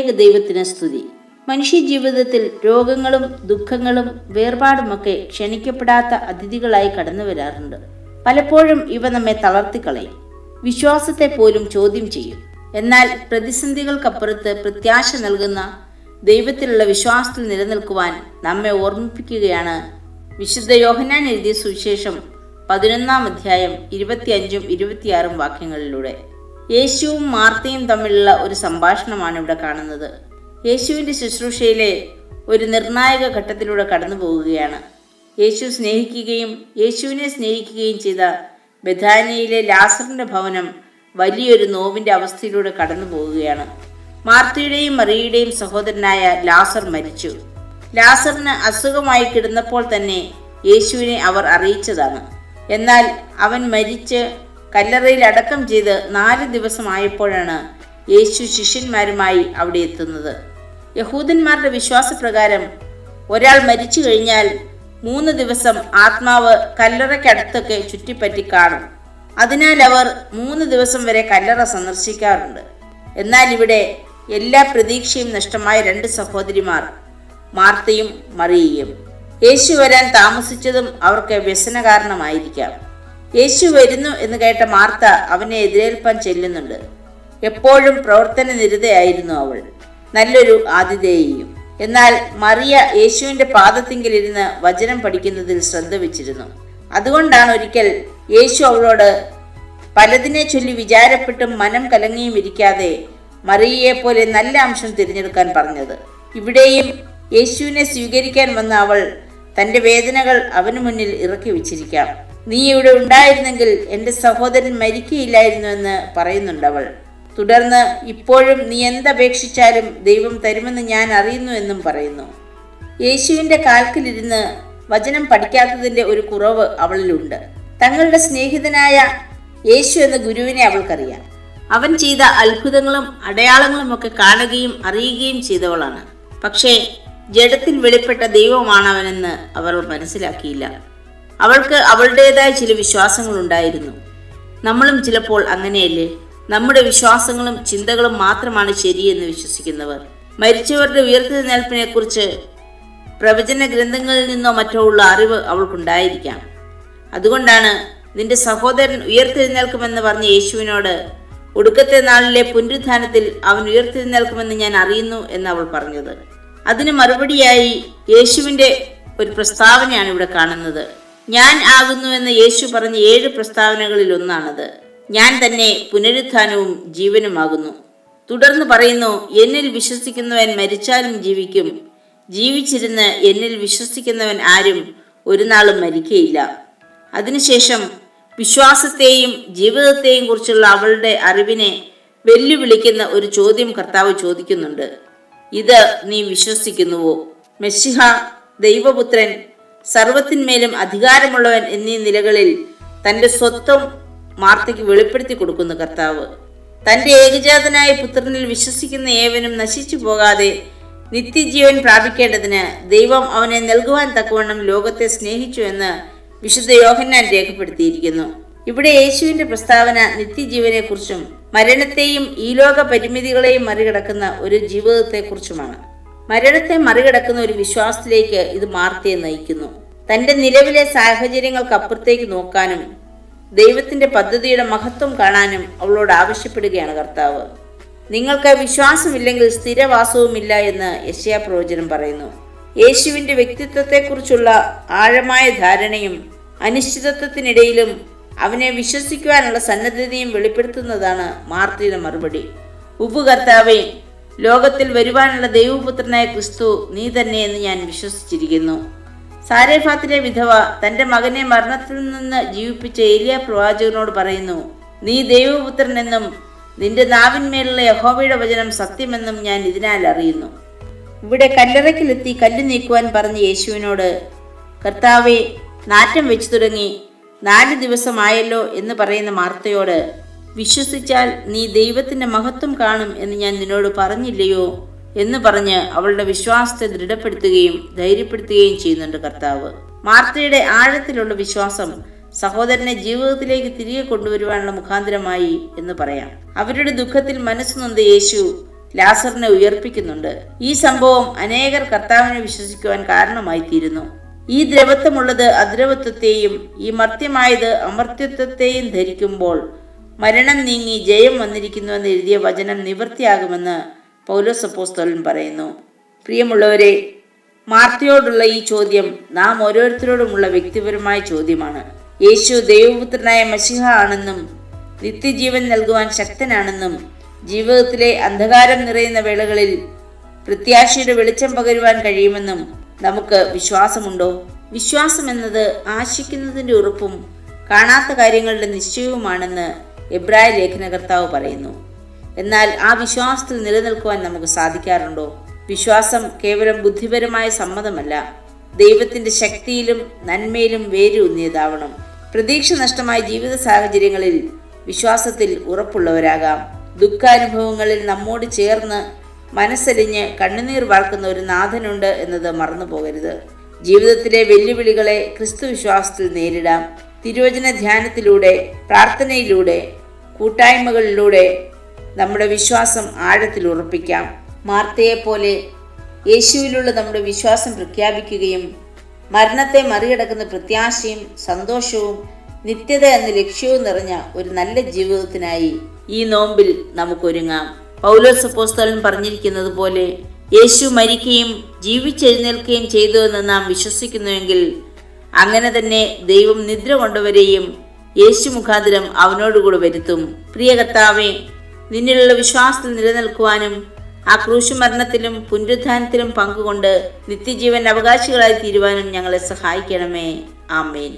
ത്രിയേക ദൈവത്തിന് സ്തുതി. മനുഷ്യ ജീവിതത്തിൽ രോഗങ്ങളും ദുഃഖങ്ങളും വേർപാടുമൊക്കെ ക്ഷണിക്കപ്പെടാത്ത അതിഥികളായി കടന്നു വരാറുണ്ട്. പലപ്പോഴും ഇവ നമ്മെ തളർത്തിക്കളയും. വിശ്വാസത്തെ പോലും ചോദ്യം ചെയ്യും. എന്നാൽ പ്രതിസന്ധികൾക്കപ്പുറത്ത് പ്രത്യാശ നൽകുന്ന ദൈവത്തിലുള്ള വിശ്വാസത്തിൽ നിലനിൽക്കുവാൻ നമ്മെ ഓർമ്മിപ്പിക്കുകയാണ് വിശുദ്ധ യോഹനാൻ എഴുതിയ സുവിശേഷം പതിനൊന്നാം അധ്യായം ഇരുപത്തിയഞ്ചും ഇരുപത്തിയാറും വാക്യങ്ങളിലൂടെ. യേശുവും മാർത്തയും തമ്മിലുള്ള ഒരു സംഭാഷണമാണ് ഇവിടെ കാണുന്നത്. യേശുവിന്റെ ശുശ്രൂഷയിലെ ഒരു നിർണായക ഘട്ടത്തിലൂടെ കടന്നു പോവുകയാണ് യേശു സ്നേഹിക്കുകയും യേശുവിനെ സ്നേഹിക്കുകയും ചെയ്ത ബഥാനിയയിലെ ലാസറിന്റെ ഭവനം വലിയൊരു നോവിന്റെ അവസ്ഥയിലൂടെ കടന്നു പോവുകയാണ് മാർത്തയുടെയും മറിയയുടെയും സഹോദരനായ ലാസർ മരിച്ചു. ലാസറിന് അസുഖമായി കിടന്നപ്പോൾ തന്നെ യേശുവിനെ അവർ അറിയിച്ചതാണ്. എന്നാൽ അവൻ മരിച്ച് കല്ലറയിൽ അടക്കം ചെയ്ത് നാല് ദിവസമായപ്പോഴാണ് യേശു ശിഷ്യന്മാരുമായി അവിടെ എത്തുന്നത്. യഹൂദന്മാരുടെ വിശ്വാസപ്രകാരം ഒരാൾ മരിച്ചു കഴിഞ്ഞാൽ മൂന്ന് ദിവസം ആത്മാവ് കല്ലറയ്ക്കടുത്തൊക്കെ ചുറ്റിപ്പറ്റി കാണും. അതിനാൽ അവർ മൂന്ന് ദിവസം വരെ കല്ലറ സന്ദർശിക്കാറുണ്ട്. എന്നാൽ ഇവിടെ എല്ലാ പ്രതീക്ഷയും നഷ്ടമായ രണ്ട് സഹോദരിമാർ മാർത്തയും മറിയയും. യേശു വരാൻ താമസിച്ചതും അവർക്ക് വ്യസന കാരണമായിരിക്കാം യേശു വരുന്നു എന്ന് കേട്ട മാർത്ത അവനെ എതിരേൽപ്പാൻ ചെല്ലുന്നുണ്ട്. എപ്പോഴും പ്രവർത്തന നിരതയായിരുന്നു അവൾ. നല്ലൊരു ആതിഥേയും എന്നാൽ മറിയ യേശുവിന്റെ പാദത്തിങ്കിലിരുന്ന് വചനം പഠിക്കുന്നതിൽ ശ്രദ്ധ വെച്ചിരുന്നു. അതുകൊണ്ടാണ് ഒരിക്കൽ യേശു അവളോട് പലതിനെ ചൊല്ലി വിചാരപ്പെട്ടും മനം കലങ്ങിയും ഇരിക്കാതെ മറിയയെ പോലെ നല്ല അംശം തിരഞ്ഞെടുക്കാൻ പറഞ്ഞത്. ഇവിടെയും യേശുവിനെ സ്വീകരിക്കാൻ വന്ന അവൾ തന്റെ വേദനകൾ അവന് മുന്നിൽ ഇറക്കി വെച്ചിരിക്കാം. നീ ഇവിടെ ഉണ്ടായിരുന്നെങ്കിൽ എന്റെ സഹോദരൻ മരിക്കയില്ലായിരുന്നു എന്ന് പറയുന്നുണ്ട് അവൾ തുടർന്ന് ഇപ്പോഴും നീ എന്തപേക്ഷിച്ചാലും ദൈവം തരുമെന്ന് ഞാൻ അറിയുന്നു എന്നും പറയുന്നു. യേശുവിന്റെ കാൽക്കിലിരുന്ന് വചനം പഠിക്കാത്തതിന്റെ ഒരു കുറവ് അവളിലുണ്ട്. തങ്ങളുടെ സ്നേഹിതനായ യേശു എന്ന ഗുരുവിനെ അവൾക്കറിയാം. അവൻ ചെയ്ത അത്ഭുതങ്ങളും അടയാളങ്ങളും ഒക്കെ കാണുകയും അറിയുകയും ചെയ്തവളാണ്. പക്ഷേ ജഡത്തിൽ വെളിപ്പെട്ട ദൈവമാണവനെന്ന് അവർ മനസ്സിലാക്കിയില്ല. അവൾക്ക് അവളുടേതായ ചില വിശ്വാസങ്ങളുണ്ടായിരുന്നു. നമ്മളും ചിലപ്പോൾ അങ്ങനെയല്ലേ? നമ്മുടെ വിശ്വാസങ്ങളും ചിന്തകളും മാത്രമാണ് ശരിയെന്ന് വിശ്വസിക്കുന്നവർ. മരിച്ചവരുടെ ഉയർത്തെഴുന്നേൽപ്പിനെ കുറിച്ച് പ്രവചന ഗ്രന്ഥങ്ങളിൽ നിന്നോ മറ്റോ ഉള്ള അറിവ് അവൾക്കുണ്ടായിരിക്കാം. അതുകൊണ്ടാണ് നിന്റെ സഹോദരൻ ഉയർത്തെഴുന്നേൽക്കുമെന്ന് പറഞ്ഞ യേശുവിനോട് ഒടുക്കത്തെ നാളിലെ പുനരുദ്ധാനത്തിൽ അവൻ ഉയർത്തെഴുന്നേൽക്കുമെന്ന് ഞാൻ അറിയുന്നു എന്ന് അവൾ പറഞ്ഞത്. അതിന് മറുപടിയായി യേശുവിന്റെ ഒരു പ്രസ്താവനയാണ് ഇവിടെ കാണുന്നത്. ഞാൻ ആകുന്നുവെന്ന് യേശു പറഞ്ഞ ഏഴ് പ്രസ്താവനകളിൽ ഒന്നാണത്. ഞാൻ തന്നെ പുനരുത്ഥാനവും ജീവനുമാകുന്നു. തുടർന്ന് പറയുന്നു എന്നിൽ വിശ്വസിക്കുന്നവൻ മരിച്ചാലും ജീവിക്കും. ജീവിച്ചിരുന്ന് എന്നിൽ വിശ്വസിക്കുന്നവൻ ആരും ഒരു നാളും മരിക്കയില്ല. അതിനുശേഷം വിശ്വാസത്തെയും ജീവിതത്തെയും കുറിച്ചുള്ള അവളുടെ അറിവിനെ വെല്ലുവിളിക്കുന്ന ഒരു ചോദ്യം കർത്താവ് ചോദിക്കുന്നുണ്ട്. ഇത് നീ വിശ്വസിക്കുന്നുവോ? മെസ്സിഹ ദൈവപുത്രൻ സർവത്തിന്മേലും അധികാരമുള്ളവൻ എന്നീ നിലകളിൽ തന്റെ സ്വത്വം മാർത്തയ്ക്ക് വെളിപ്പെടുത്തി കൊടുക്കുന്നു കർത്താവ്. തന്റെ ഏകജാതനായ പുത്രനിൽ വിശ്വസിക്കുന്ന ഏവനും നശിച്ചു പോകാതെ നിത്യജീവൻ പ്രാപിക്കേണ്ടതിന് ദൈവം അവനെ നൽകുവാൻ തക്കവണ്ണം ലോകത്തെ സ്നേഹിച്ചു എന്ന് വിശുദ്ധ യോഹന്നാൻ രേഖപ്പെടുത്തിയിരിക്കുന്നു. ഇവിടെ യേശുവിന്റെ പ്രസ്താവന നിത്യജീവനെക്കുറിച്ചും മരണത്തെയും ഈ ലോക പരിമിതികളെയും മറികടക്കുന്ന ഒരു ജീവിതത്തെക്കുറിച്ചുമാണ്. മരണത്തെ മറികടക്കുന്ന ഒരു വിശ്വാസത്തിലേക്ക് ഇത് മാർത്തയെ നയിക്കുന്നു. തന്റെ നിലവിലെ സാഹചര്യങ്ങൾക്കപ്പുറത്തേക്ക് നോക്കാനും ദൈവത്തിന്റെ പദ്ധതിയുടെ മഹത്വം കാണാനും അവളോട് ആവശ്യപ്പെടുകയാണ് കർത്താവ്. നിങ്ങൾക്ക് വിശ്വാസമില്ലെങ്കിൽ സ്ഥിരവാസവുമില്ല എന്ന് യശയാ പ്രവചനം പറയുന്നു. യേശുവിന്റെ വ്യക്തിത്വത്തെക്കുറിച്ചുള്ള ആഴമായ ധാരണയും അനിശ്ചിതത്വത്തിനിടയിലും അവനെ വിശ്വസിക്കുവാനുള്ള സന്നദ്ധതയും വെളിപ്പെടുത്തുന്നതാണ് മാർത്തിയുടെ മറുപടി. ഉപ്പ് കർത്താവെ ലോകത്തിൽ വരുവാനുള്ള ദൈവപുത്രനായ ക്രിസ്തു നീ തന്നെ എന്ന് ഞാൻ വിശ്വസിച്ചിരിക്കുന്നു. സാരേഫാത്തിലെ വിധവ തന്റെ മകനെ മരണത്തിൽ നിന്ന് ജീവിപ്പിച്ച ഏലിയ പ്രവാചകനോട് പറയുന്നു നീ ദൈവപുത്രനെന്നും നിന്റെ നാവിന്മേലുള്ള യഹോബയുടെ വചനം സത്യമെന്നും ഞാൻ ഇതിനാൽ അറിയുന്നു. ഇവിടെ കല്ലറയ്ക്കിലെത്തി കല്ല് നീക്കുവാൻ പറഞ്ഞ യേശുവിനോട് കർത്താവെ നാറ്റം വെച്ചു തുടങ്ങി നാല് ദിവസമായല്ലോ എന്ന് പറയുന്ന മാർത്തയോട് വിശ്വസിച്ചാൽ നീ ദൈവത്തിന്റെ മഹത്വം കാണും എന്ന് ഞാൻ നിന്നോട് പറഞ്ഞില്ലയോ എന്ന് പറഞ്ഞ് അവളുടെ വിശ്വാസത്തെ ദൃഢപ്പെടുത്തുകയും ധൈര്യപ്പെടുത്തുകയും ചെയ്യുന്നുണ്ട് കർത്താവ്. മാർത്തയുടെ ആഴത്തിലുള്ള വിശ്വാസം സഹോദരനെ ജീവിതത്തിലേക്ക് തിരികെ കൊണ്ടുവരുവാനുള്ള മുഖാന്തരമായി എന്ന് പറയാം. അവരുടെ ദുഃഖത്തിൽ മനസ്സ് നൊന്ത യേശു ലാസറിനെ ഉയർപ്പിക്കുന്നുണ്ട്. ഈ സംഭവം അനേകർ കർത്താവിനെ വിശ്വസിക്കുവാൻ കാരണമായി തീരുന്നു ഈ ദ്രവത്വമുള്ളത് അദ്രവത്വത്തെയും ഈ മർത്യമായത് അമർത്യത്വത്തെയും ധരിക്കുമ്പോൾ മരണം നീങ്ങി ജയം വന്നിരിക്കുന്നുവെന്ന് എഴുതിയ വചനം നിവൃത്തിയാകുമെന്ന് പൗലോസ് അപ്പോസ്തലൻ പറയുന്നു. പ്രിയമുള്ളവരെ മാർത്തയോടുള്ള ഈ ചോദ്യം നാം ഓരോരുത്തരോടുമുള്ള വ്യക്തിപരമായ ചോദ്യമാണ്. യേശു ദൈവപുത്രനായ മഷിഹ ആണെന്നും നിത്യജീവൻ നൽകുവാൻ ശക്തനാണെന്നും ജീവിതത്തിലെ അന്ധകാരം നിറയുന്ന വേളകളിൽ പ്രത്യാശയുടെ വെളിച്ചം പകരുവാൻ കഴിയുമെന്നും നമുക്ക് വിശ്വാസമുണ്ടോ? വിശ്വാസം എന്നത് ആശിക്കുന്നതിന്റെ ഉറപ്പും കാണാത്ത കാര്യങ്ങളുടെ നിശ്ചയവുമാണെന്ന് എബ്രായ ലേഖനകർത്താവ് പറയുന്നു എന്നാൽ ആ വിശ്വാസത്തിൽ നിലനിൽക്കുവാൻ നമുക്ക് സാധിക്കാറുണ്ടോ? വിശ്വാസം കേവലം ബുദ്ധിപരമായ സമ്മതമല്ല. ദൈവത്തിന്റെ ശക്തിയിലും നന്മയിലും വേരൂന്നിയതാവണം. പ്രതീക്ഷ നഷ്ടമായ ജീവിത സാഹചര്യങ്ങളിൽ വിശ്വാസത്തിൽ ഉറപ്പുള്ളവരാകാം. ദുഃഖാനുഭവങ്ങളിൽ നമ്മോട് ചേർന്ന് മനസ്സലിഞ്ഞ് കണ്ണുനീർ വാർക്കുന്ന ഒരു നാഥനുണ്ട് എന്നത് മറന്നു പോകരുത് ജീവിതത്തിലെ വെല്ലുവിളികളെ ക്രിസ്തു വിശ്വാസത്തിൽ നേരിടാം. തിരുവചന ധ്യാനത്തിലൂടെ പ്രാർത്ഥനയിലൂടെ കൂട്ടായ്മകളിലൂടെ നമ്മുടെ വിശ്വാസം ആഴത്തിൽ ഉറപ്പിക്കാം. മാർത്തയെപ്പോലെ യേശുവിലുള്ള നമ്മുടെ വിശ്വാസം പ്രഖ്യാപിക്കുകയും മരണത്തെ മറികടക്കുന്ന പ്രത്യാശയും സന്തോഷവും നിത്യത എന്ന ലക്ഷ്യവും നിറഞ്ഞ ഒരു നല്ല ജീവിതത്തിനായി ഈ നോമ്പിൽ നമുക്കൊരുങ്ങാം. പൗലോസ് അപ്പോസ്തലൻ പറഞ്ഞിരിക്കുന്നത് പോലെ യേശു മരിക്കുകയും ജീവിച്ചെഴുന്നേൽക്കുകയും ചെയ്തു എന്ന് നാം വിശ്വസിക്കുന്നുവെങ്കിൽ അങ്ങനെ തന്നെ ദൈവം നിദ്ര കൊണ്ടവരെയും യേശു മുഖാന്തരം അവനോടുകൂടെ വരുത്തും. പ്രിയ കർത്താവേ നിന്നിലുള്ള വിശ്വാസത്തിൽ നിലനിൽക്കുവാനും ആ ക്രൂശുമരണത്തിലും പുനരുദ്ധാനത്തിലും പങ്കുകൊണ്ട് നിത്യജീവൻ അവകാശികളായി തീരുവാനും ഞങ്ങളെ സഹായിക്കണമേ. ആമേൻ.